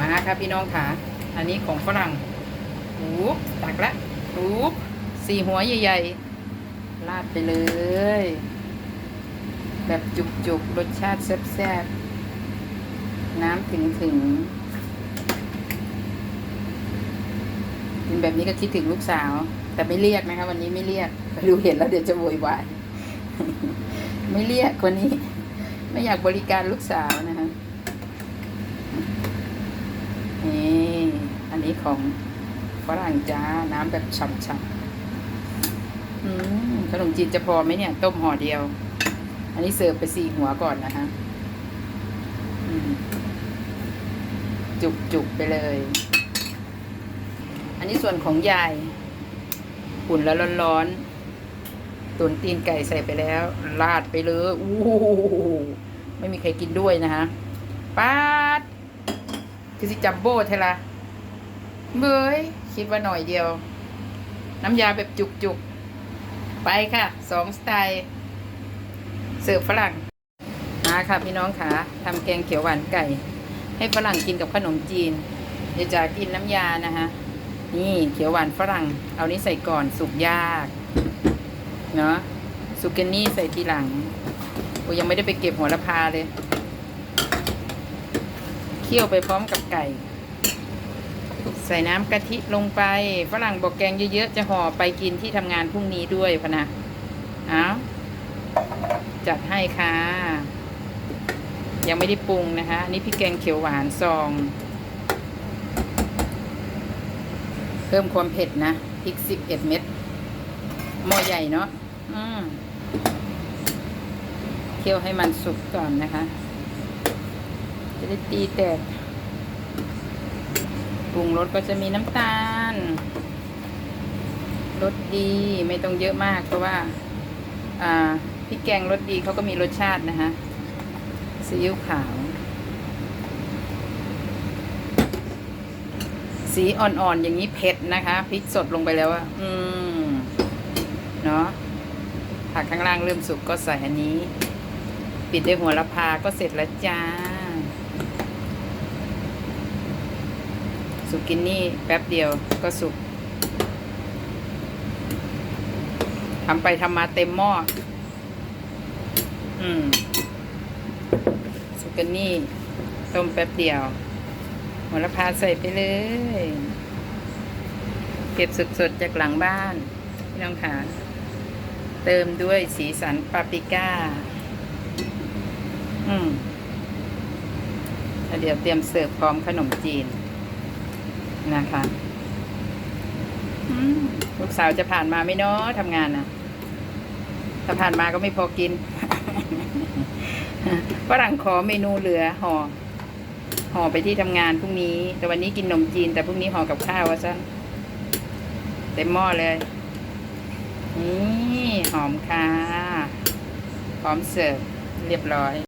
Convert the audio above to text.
มาครับพี่น้องค่ะอันนี้ของฝรั่งอุ๊บตักละอุ๊บสี่หัวใหญ่ๆราดไปเลย แบบจุกๆ รสชาติแซ่บๆ น้ำถึงถึงๆกินแบบนี้ก็คิดถึงลูกสาว แต่ไม่เรียกนะคะ วันนี้ไม่เรียกดูเห็นแล้วเดี๋ยวจะโวยวายไม่เรียกคนนี้ ไม่อยากบริการลูกสาวนะคะ นี่อันนี้ของฝรั่งจ้า น้ำแบบฉ่ำๆขนมจีนจะพอไหมเนี่ย ต้มห่อเดียว อันนี้เสิร์ฟไปสี่หัวก่อนนะคะอืมจุกไปเลย อันนี้ส่วนของยายอุ่นแล้วร้อนๆตุนตีนไก่ใส่ไปแล้ว ราดไปเลย อู้หูไม่มีใครกินด้วยนะคะป๊า คือสิจัมโบ้เทละเบยคิดว่าหน่อยเดียว น้ำยาแบบจุกๆ ไปค่ะสองสไตล์เสิร์ฟฝรั่งมาค่ะพี่น้องค่ะทำแกงเขียวหวานไก่ ให้ฝรั่งกินกับขนมจีนเดี๋ยวจะกินน้ำยานะคะนี่เขียวหวานฝรั่ง เอานี้ใส่ก่อนสุกยากเนาะสุกินี่ใส่ทีหลังโอ้ยังไม่ได้ไปเก็บหัวละพาเลย คี่ยวไปพร้อมกับไก่ ใส่น้ำกะทิลงไปฝรั่งบอกแกงเยอะๆ จะห่อไปกินที่ทำงานพรุ่งนี้ด้วยพะนะเอาจัดให้ค่ะ ยังไม่ได้ปรุงนะคะนนี่พี่แกงเขียวหวานซอง เพิ่มความเผ็ดนะพริกสิบเอ็ดเม็ดหม้อใหญ่เนาะอืมเคี่ยวให้มันสุกก่อนนะคะ จะได้ตีแตกปรุงรสก็จะมีน้ำตาลรสดีไม่ต้องเยอะมากเพราะว่าพริกแกงรสดีเขาก็มีรสชาตินะคะซีอิ๊วขาว สีอ่อนๆอย่างนี้เผ็ดนะคะพริกสดลงไปแล้วอะอืมเนาะผักข้างล่างเริ่มสุกก็ใส่อันนี้ ปิดด้วยหัวละพาก็เสร็จแล้วจ้า สุกินี่แป๊บเดียวก็สุกทำไปทำมาเต็มหม้อ อืม สุกินี่ต้มแป๊บเดียวหัวละพาใส่ไปเลย เก็บสดๆจากหลังบ้านพี่น้องขาเติมด้วยสีสันปาปริก้า อืมแล้วเดี๋ยวเตรียมเสิร์ฟพร้อมขนมจีน นะคะลูกสาวจะผ่านมาไหม่เนาะทำงานนะถ้าผ่านมาก็ไม่พอกินฝรั่งขอเมนูเหลือห่อห่อไปที่ทำงานพรุ่งนี้ แต่วันนี้กินนมจีน แต่พรุ่งนี้ห่อกับข้าวว่าสั้นเต็มหม้อเลยนี่หอมค่ะ พร้อมเสิร์ฟเรียบร้อย